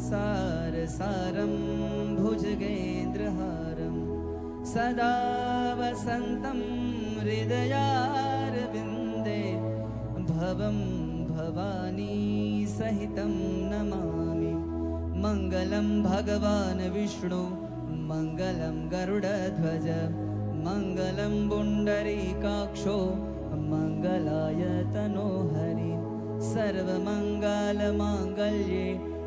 संसारसारं भुजगेन्द्रहारं सदा वसन्तं हृदयारविन्दे भवं भवानी सहितं नमामि। मङ्गलं भगवान् विष्णु मङ्गलं गरुडध्वज मङ्गलं बुण्डरीकाक्षो मङ्गलाय तनोहरि सर्वमङ्गलमाङ्गल्ये